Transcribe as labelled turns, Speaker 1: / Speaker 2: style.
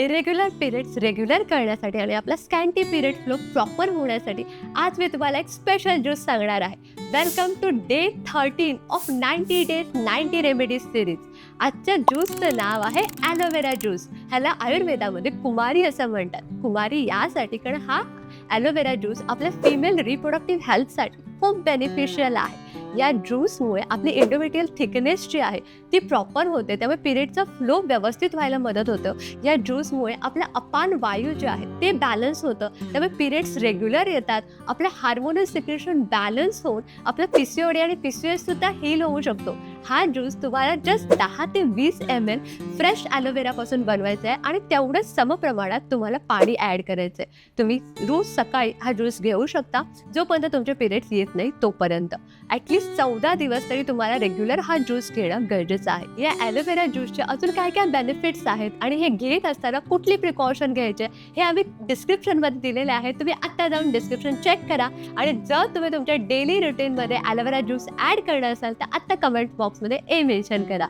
Speaker 1: Irregular periods regular करण्यासाठी आणि आपला स्कॅन्टी पिरियड फ्लो प्रॉपर होण्यासाठी आज मी तुम्हाला एक स्पेशल ज्यूस सांगणार आहे. Welcome to day thirteen of ninety days ninety remedies series आजच्या ज्यूसचं नाव आहे ॲलोवेरा ज्यूस ह्याला आयुर्वेदामध्ये कुमारी असं म्हणतात. कुमारी यासाठी कारण हा ॲलोवेरा ज्यूस आपल्या फिमेल रिप्रोडक्टिव्ह हेल्थसाठी खूप बेनिफिशियल आहे. या ज्यूसमुळे आपली इंडोमेटियल थिकनेस जी आहे ती प्रॉपर होते. त्यामुळे पिरियडचा फ्लो व्यवस्थित व्हायला मदत होतं. या ज्यूसमुळे आपल्या अपान वायू जे आहे ते बॅलन्स होतं. त्यामुळे पिरियड्स रेग्युलर येतात. आपलं हार्मोनल सिक्रेशन बॅलन्स होऊन आपलं पी आणि पी सुद्धा हील होऊ शकतो. हा ज्यूस तुम्हाला जस्ट दहा ते वीस एम एल फ्रेश ॲलोवेरापासून बनवायचा आहे आणि तेवढंच समप्रमाणात तुम्हाला पाणी ॲड करायचं आहे तुम्ही रोज सकाळी हा ज्यूस घेऊ शकता जोपर्यंत तुमचे पिरियड्स येत नाही तोपर्यंत. ॲटलिस्ट चौदा दिवस तरी तुम्हाला रेग्युलर हा ज्यूस घेणं गरजेचं आहे. या ॲलोवेरा ज्यूसचे अजून काय काय बेनिफिट्स आहेत आणि हे घेत असताना कुठली प्रिकॉशन घ्यायचे हे आम्ही डिस्क्रिप्शनमध्ये दिलेले आहे. तुम्ही आत्ता जाऊन डिस्क्रिप्शन चेक करा आणि जर तुम्ही तुमच्या डेली रुटीनमध्ये ॲलोवेरा ज्यूस ॲड करणार असाल तर आत्ता कमेंट बॉक्समध्ये ए मेन्शन करा.